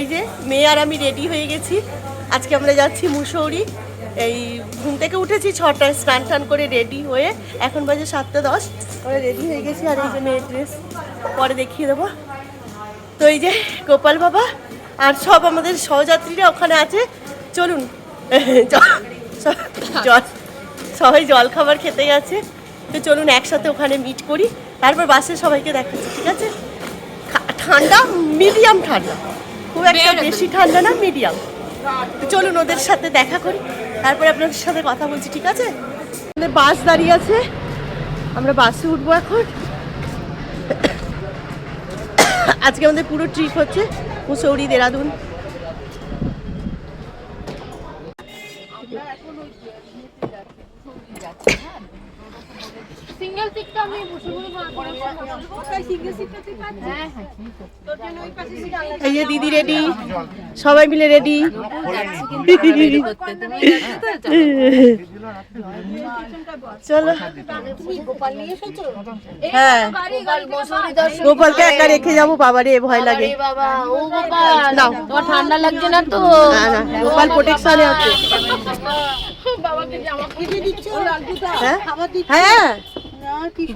এই যে, মেয়ে আর আমি রেডি হয়ে গেছি। আজকে আমরা যাচ্ছি মুসৌরি। এই ঘুম থেকে উঠেছি, ছটায় স্নান টান করে রেডি হয়ে এখন বাজে সাতটা দশ। আমরা রেডি হয়ে গেছি আর এই যে মেয়ের ড্রেস পরে দেখিয়ে দেবো। তো এই যে, গোপাল বাবা আর সব আমাদের সহযাত্রীরা ওখানে আছে। চলুন। জল, সবাই জল খাবার খেতে গেছে। তো চলুন একসাথে ওখানে মিট করি। তারপর বাসে সবাইকে দেখাচ্ছি, ঠিক আছে? ঠান্ডা মিডিয়াম ঠান্ডা। খুব একটা বেশি ঠান্ডা না মিডিয়াম চলুন ওদের সাথে দেখা করি। তারপরে আপনাদের সাথে কথা বলছি ঠিক আছে? বাস দাঁড়িয়ে আছে। আমরা বাসে উঠবো এখন। আজকে আমাদের পুরো ট্রিপ হচ্ছে মুসৌরি দেরাদুন। সিঙ্গেল সিটটা আমি বসে বসে হ্যাঁ হ্যাঁ এই যে দিদি রেডি সবাই মিলে রেডি চলো। হ্যাঁ। গোপালকে একা রেখে যাব বাবারে ভয় লাগে। বাবা নাও। তোমার ঠান্ডা লাগছে না তো? গোপাল প্রোটেকশনে আছে। হ্যাঁ? হ্যাঁ।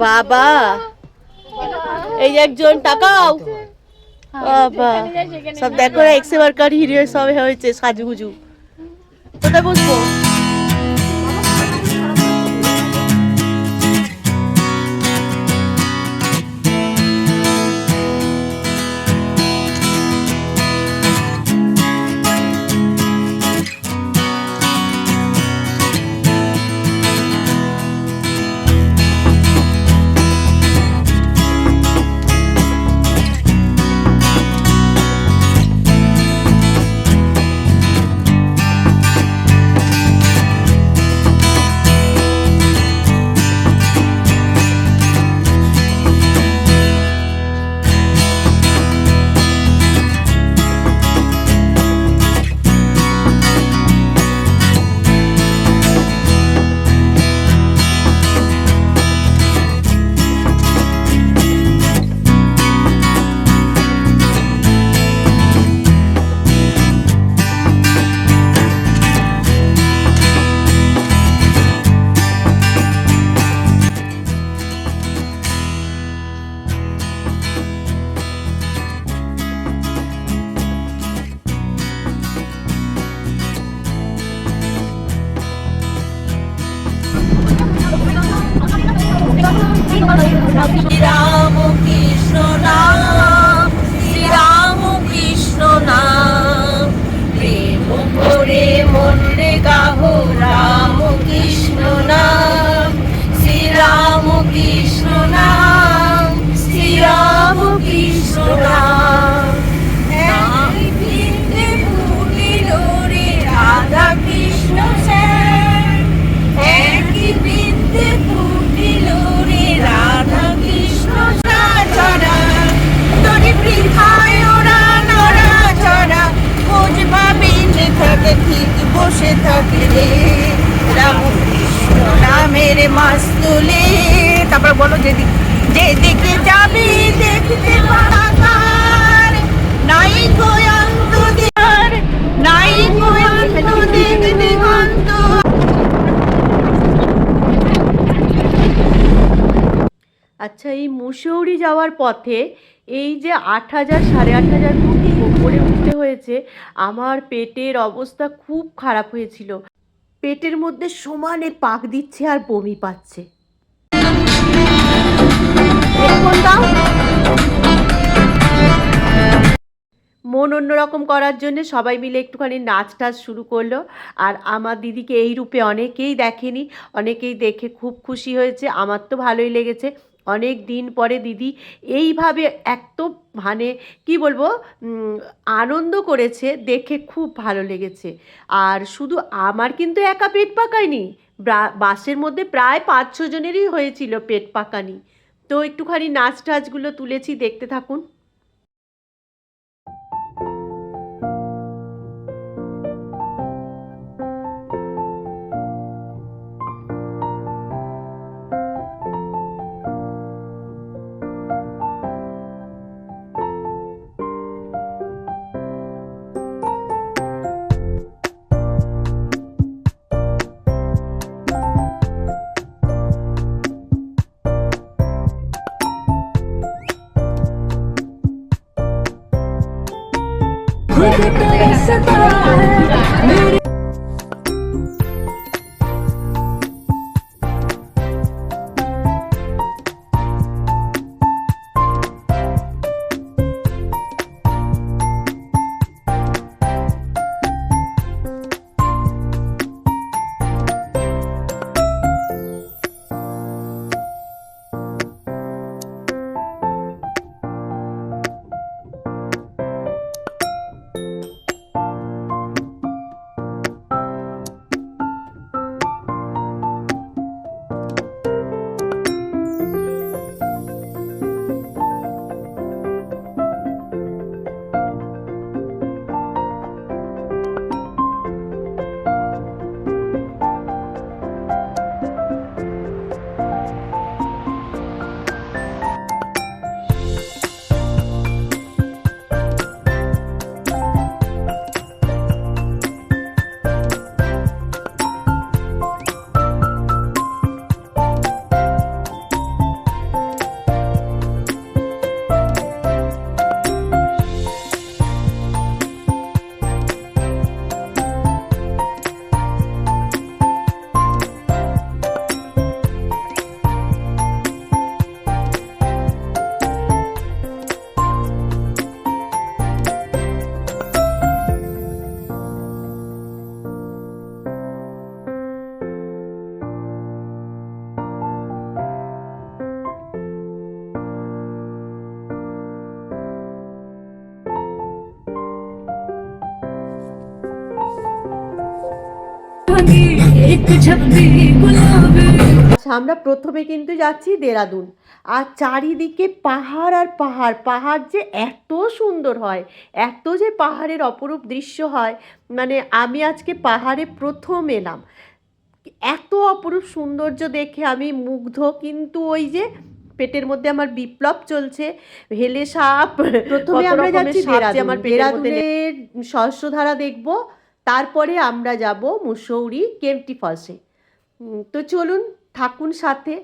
বাবা। এই একজন টাকাও বাবা। সব দেখো এক্সে ওয়ার্কার হিরো সব হয়েছে সাজুগুজু। কোথায় বসবো? ঠিক বসে থাকে রে রাম কৃষ্ণ নামের তারপর বলো যেদিকে যেদিকে যাবি দেখতে আচ্ছা এই মুসৌরি যাওয়ার পথে এই যে আট হাজার, সাড়ে আট হাজার ফুট ওপরে উঠতে হয়েছে, আমার পেটের অবস্থা খুব খারাপ হয়েছিল। পেটের মধ্যে সমানে পাক দিচ্ছে আর বমি পাচ্ছে। মন অন্যরকম করার জন্য সবাই মিলে একটুখানি নাচ টাচ শুরু করল। আর আমার দিদিকে এই রূপে অনেকেই দেখেনি, অনেকেই দেখে খুব খুশি হয়েছে। আমার তো ভালোই লেগেছে। অনেক দিন পরে দিদি এইভাবে এত মানে কি বলব আনন্দ করেছে, দেখে খুব ভালো লেগেছে। আর শুধু আমার কিন্তু একা পেট পাকায়নি বাসের মধ্যে প্রায় পাঁচ ছজনেরই জনেরই হয়েছিল পেট পাকানি। তো একটুখানি নাচ টাচগুলো তুলেছি, দেখতে থাকুন। আমরা প্রথমে কিন্তু যাচ্ছি দেরাদুন। আর চারিদিকে পাহাড় আর পাহাড় পাহাড় যে এত সুন্দর হয় এত যে পাহাড়ের অপরূপ দৃশ্য হয় মানে আমি আজকে পাহাড়ে প্রথম এলাম। এত অপরূপ সৌন্দর্য দেখে আমি মুগ্ধ কিন্তু ওই যে পেটের মধ্যে আমার বিপ্লব চলছে হেলে সাপ প্রথমে আমরা যাচ্ছি আমার সহস্রধারা দেখব। তারপরে আমরা যাব মুসৌরি কেমটি ফলসে তো চলুন থাকুন সাথে।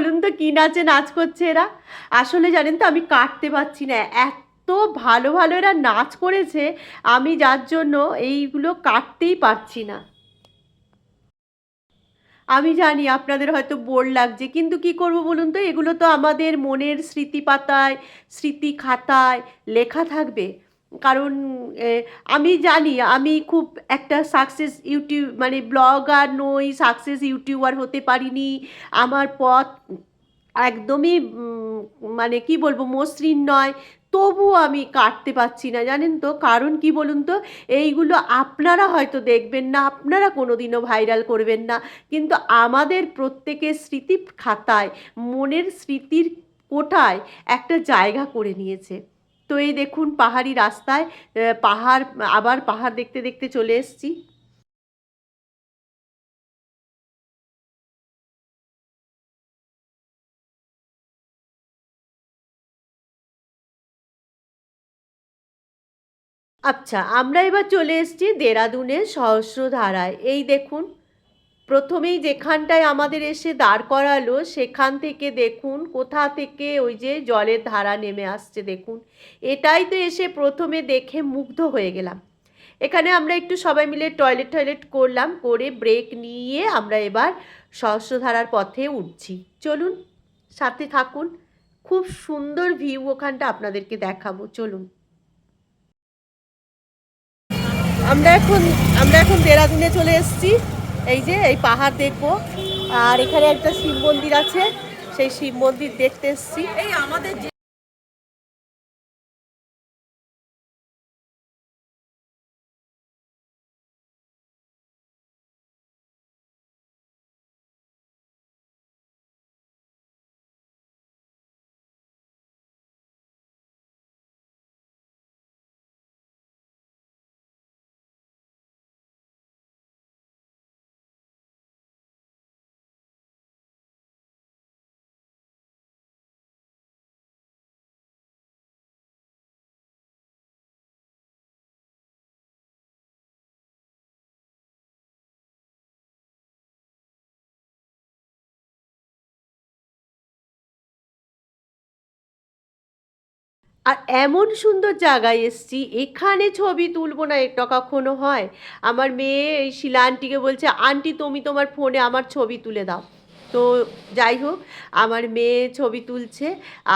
বলুন তো, কী নাচে নাচ করছে এরা? আসলে জানেন তো, আমি কাটতে পারছি না। এত ভালো ভালো এরা নাচ করেছে, আমি যার জন্য এইগুলো কাটতেই পারছি না। আমি জানি আপনাদের হয়তো বোর লাগছে, কিন্তু কি করব বলুন তো? এগুলো তো আমাদের মনের স্মৃতি পাতায় স্মৃতি খাতায় লেখা থাকবে। কারণ আমি জানি, আমি খুব একটা সাকসেস ইউটিউব মানে ব্লগার নই সাকসেস ইউটিউবার হতে পারিনি। আমার পথ একদমই মানে কি বলব, মসৃণ নয়। তবুও আমি কাটতে পারছি না, জানেন তো? কারণ কি বলুন তো? এইগুলো আপনারা হয়তো দেখবেন না, আপনারা কোনোদিনও ভাইরাল করবেন না। কিন্তু আমাদের প্রত্যেকের স্মৃতি খাতায়, মনের স্মৃতির কোঠায় একটা জায়গা করে নিয়েছে। তো এই দেখুন পাহাড়ি রাস্তায় পাহাড়, আবার পাহাড় দেখতে দেখতে চলে এসেছি। আচ্ছা আমরা এবার চলে এসেছি দেরাদুনের সহস্রধারায়। এই দেখুন। প্রথমেই যেখানটায় আমাদের এসে দাঁড় করালো, সেখান থেকে দেখুন কোথা থেকে ওই যে জলের ধারা নেমে আসছে দেখুন। এটাই তো এসে প্রথমে দেখে মুগ্ধ হয়ে গেলাম। এখানে আমরা একটু সবাই মিলে টয়লেট টয়লেট করলাম, করে ব্রেক নিয়ে আমরা এবার সহস্রধারার পথে উঠছি। চলুন, সাথে থাকুন। খুব সুন্দর ভিউ ওখানটা আপনাদেরকে দেখাবো। চলুন। আমরা এখন আমরা এখন দেরাদুনে চলে এসেছি। এই যে, এই পাহাড় দেখব। আর এখানে একটা শিব মন্দির আছে, সেই শিব মন্দির দেখতে এসছি। এই আমাদের যে আর এমন সুন্দর জায়গায় এসছি, এখানে ছবি তুলবো না, এটা কখনো হয়। আমার মেয়ে এই শিলা আন্টিকে বলছে, আন্টি, তুমি তোমার ফোনে আমার ছবি তুলে দাও। তো যাই হোক, আমার মেয়ে ছবি তুলছে,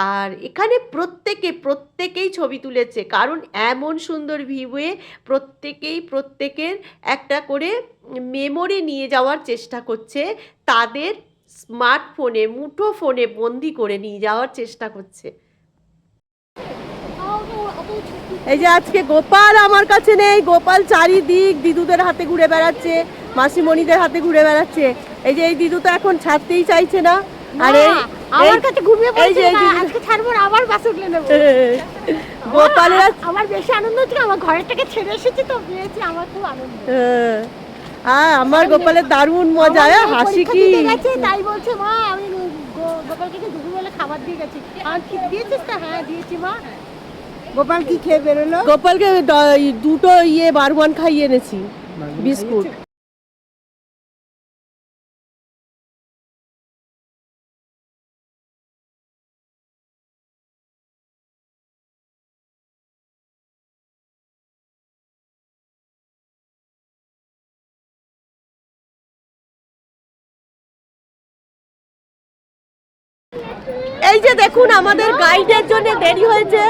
আর এখানে প্রত্যেকে, প্রত্যেকেই ছবি তুলেছে। কারণ এমন সুন্দর ভিউয়ে প্রত্যেকেই, প্রত্যেকের একটা করে মেমোরি নিয়ে যাওয়ার চেষ্টা করছে। তাদের স্মার্টফোনে মুঠো ফোনে বন্দি করে নিয়ে যাওয়ার চেষ্টা করছে। এই যে আজকে গোপাল আমার কাছে নেই গোপাল চারিদিক দিদুদের হাতে ঘুরে বেড়াচ্ছে মাসিমণিদের হাতে ঘুরে বেড়াচ্ছে। এই যে এই দিদু তো এখন ছাড়তেই চাইছে না। আর আমার কাছে ঘুমিয়ে পড়ছে না, আজকে ছাড়বো আবার বাস উঠলে নেব। গোপালের আমার- বেশি আনন্দ হচ্ছে আমার ঘরের থেকে ছেড়ে এসেছি তো পেয়েছি আমার খুব আনন্দ। হ্যাঁ। আমার গোপালের দারুণ মজা হাসি কি? তাই বলছে মা আমি গোপালকে দুপুরবেলা খাবার দিয়ে গেছি। আর কি দিয়েছিস তা? হ্যাঁ দিয়েছি মা। গোপাল কি খেয়ে বেরোলো? গোপালকে দুটো ইয়ে বারওয়ান খাইয়ে এনেছি বিস্কুট। দেখুন, আমাদের গাইডের জন্য দেরি হয়েছে।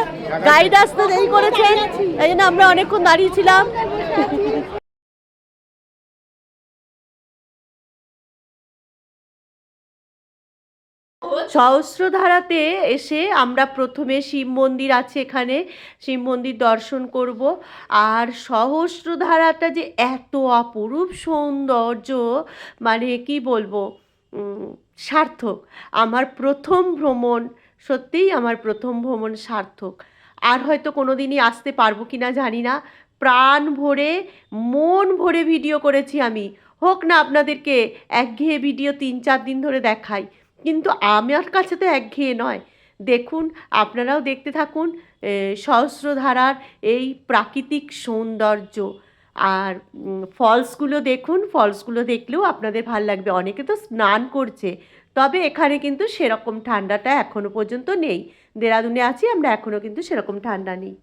গাইড আসতে দেরি করেছেন এই জন্য আমরা অনেকক্ষণ দাঁড়িয়েছিলাম সহস্রধারাতে এসে আমরা প্রথমে শিব মন্দির আছে এখানে। শিব মন্দির দর্শন করব। আর সহস্রধারাটা যে এত অপরূপ সৌন্দর্য মানে কি বলব সার্থক। আমার প্রথম ভ্রমণ সত্যিই আমার প্রথম ভ্রমণ সার্থক। আর হয়তো কোনো দিনই আসতে পারব কি না জানি না। প্রাণ ভরে, মন ভরে ভিডিও করেছি আমি। হোক না আপনাদেরকে একঘেয়ে ভিডিও তিন চার দিন ধরে দেখাই। কিন্তু আমার কাছে তো একঘেয়ে নয়। দেখুন, আপনারাও দেখতে থাকুন সহস্রধারার এই প্রাকৃতিক সৌন্দর্য। আর ফলসগুলো দেখুন, ফলসগুলো দেখলেও আপনাদের ভালো লাগবে। অনেকে তো স্নান করছে। তবে এখানে কিন্তু সেরকম ঠান্ডাটা এখনও পর্যন্ত নেই। দেরাদুনে আছি, আমরা এখনও কিন্তু সেরকম ঠান্ডা নেই।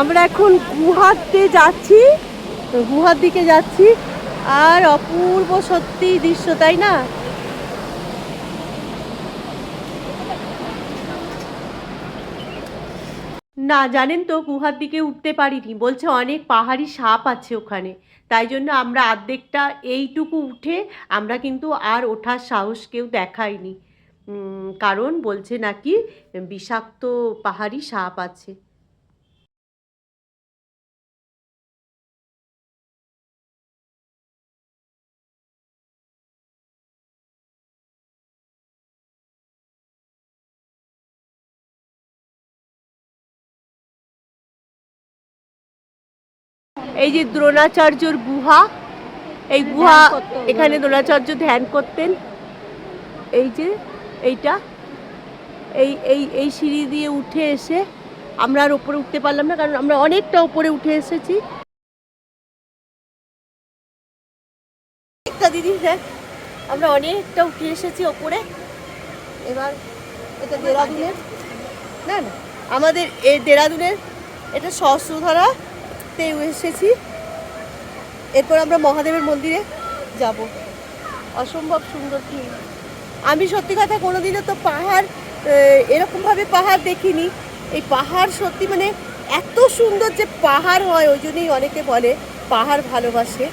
আমরা এখন গুহাতে যাচ্ছি গুহার দিকে যাচ্ছি। আর অপূর্ব সত্যি দৃশ্য তাই না? না জানেন তো গুহার দিকে উঠতে পারিনি। বলছে অনেক পাহাড়ি সাপ আছে ওখানে। তাই জন্য আমরা অর্ধেকটা এইটুকু উঠে আমরা কিন্তু আর ওঠার সাহস কেউ দেখাইনি উম, কারণ বলছে নাকি বিষাক্ত পাহাড়ি সাপ আছে। এই যে দ্রোণাচার্যর গুহা এই গুহা এখানে দ্রোণাচার্য ধ্যান করতেন। এই যে এইটা এই এই এই সিঁড়ি দিয়ে উঠে এসে আমরা আর ওপরে উঠতে পারলাম না কারণ আমরা অনেকটা ওপরে উঠে এসেছি। দিদি দেখ আমরা অনেকটা উঠে এসেছি ওপরে এবার এটা দেরাদুনের না না আমাদের এই দেরাদুনের এটা সহস্রধারা তে এসেছি। এরপর আমরা মহাদেবের মন্দিরে যাব। অসম্ভব সুন্দর কি। আমি সত্যি কথা কোনোদিনও তো পাহাড় এরকমভাবে পাহাড় দেখিনি। এই পাহাড় সত্যি মানে এত সুন্দর যে পাহাড় হয়, ওই জন্যই অনেকে বলে পাহাড় ভালোবাসে।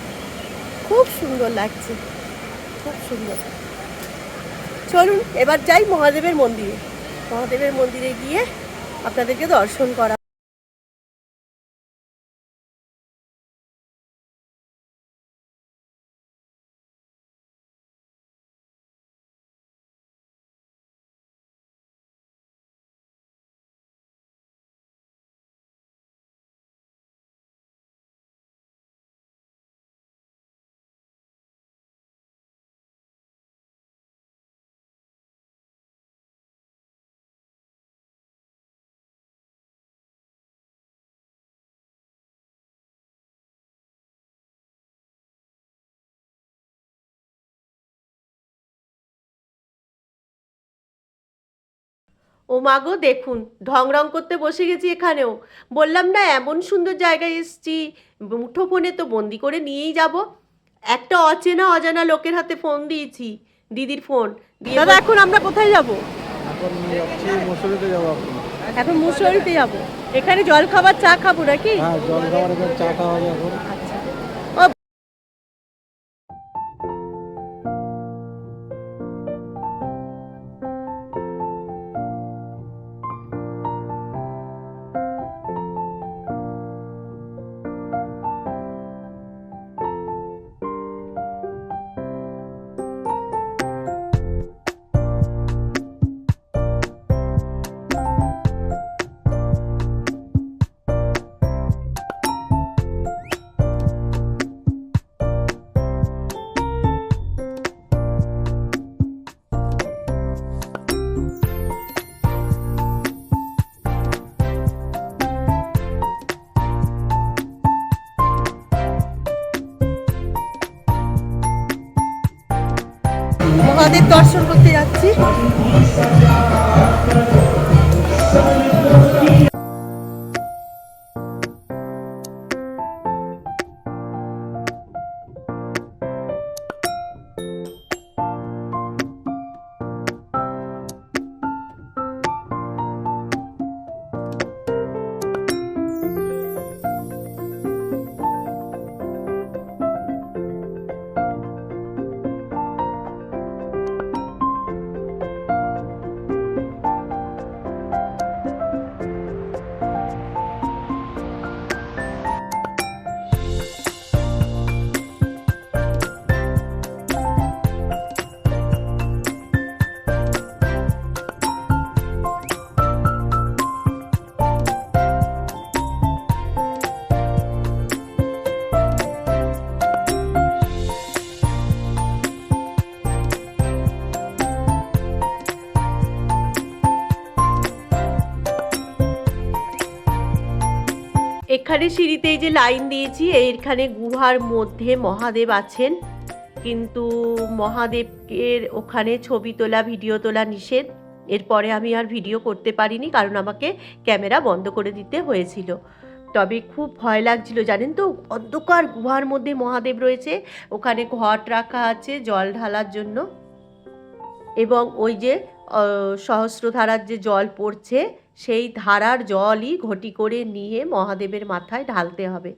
খুব সুন্দর লাগছে। খুব সুন্দর। চলুন, এবার যাই মহাদেবের মন্দিরে। মহাদেবের মন্দিরে গিয়ে আপনাদেরকে দর্শন করা ও মাগো দেখুন ঢং রং করতে বসে গেছি এখানেও। বললাম না এমন সুন্দর জায়গায় এসছি মুঠো ফোনে তো বন্দি করে নিয়েই যাব। একটা অচেনা অজানা লোকের হাতে ফোন দিয়েছি দিদির ফোন। দিয়ে দাদা এখন আমরা কোথায় যাব? এখন যাচ্ছি মসুরিতে যাব এখন। এখন মুসৌরিতে যাব। এখানে জল খাবার চা খাব নাকি? হ্যাঁ জল খাবার চা খাওয়া দর্শন করতে যাচ্ছি। এখানে সিঁড়িতে যে লাইন দিয়েছি, এইখানে গুহার মধ্যে মহাদেব আছেন। কিন্তু মহাদেবের ওখানে ছবি তোলা, ভিডিও তোলা নিষেধ। এরপরে আমি আর ভিডিও করতে পারিনি, কারণ আমাকে ক্যামেরা বন্ধ করে দিতে হয়েছিল। তবে খুব ভয় লাগছিল, জানেন তো? অন্ধকার গুহার মধ্যে মহাদেব রয়েছে, ওখানে ঘট রাখা আছে জল ঢালার জন্য। এবং ওই যে সহস্রধারার যে জল পড়ছে সেই ধারার জলই ঘটি করে নিয়ে মহাদেবের মাথায় ঢালতে হবে।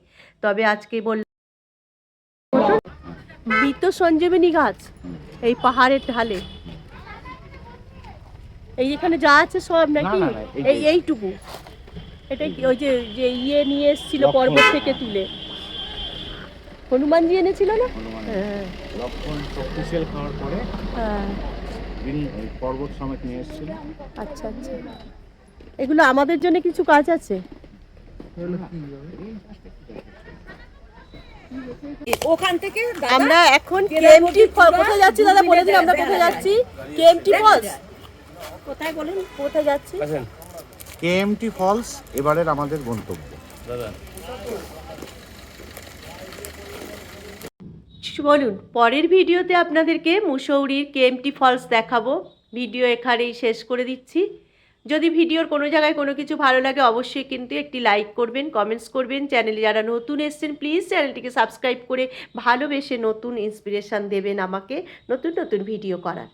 তবে আজকে বল বৃত সঞ্জীবনী গাছ এই পাহাড়ের ঢালে। এই এখানে যা আছে সব নাকি? এই এইটুকু। এটা কি ওই যে যে ইয়ে নিয়ে এসেছিল পর্বত থেকে তুলে। হনুমানজি এনেছিল না? হ্যাঁ। লক্ষণ শক্তিশাল খাওয়ার পরে হ্যাঁ। পর্বত সমেত নিয়ে এসেছিল। আচ্ছা আচ্ছা। এগুলো আমাদের জন্য কিছু কাজ আছে। ওখান থেকে আমরা এখন কেএমটি কোথায় যাচ্ছি দাদা? বলে দিন আমরা কোথায় যাচ্ছি? কেএমটি ফলস কোথায় বলুন? কোথায় যাচ্ছি? কেএমটি ফলস এবারের আমাদের গন্তব্য। বলুন পরের ভিডিওতে আপনাদেরকে মুসৌরির কেএমটি ফলস দেখাবো। ভিডিও এখানেই শেষ করে দিচ্ছি। যদি ভিডিওর কোনো জায়গায় কোনো কিছু ভালো লাগে, অবশ্যই কিন্তু একটি লাইক করবেন কমেন্টস করবেন। চ্যানেলে যারা নতুন এসছেন প্লিজ চ্যানেলটিকে সাবস্ক্রাইব করে ভালোবেসে নতুন ইন্সপিরেশান দেবেন আমাকে নতুন নতুন ভিডিও করার।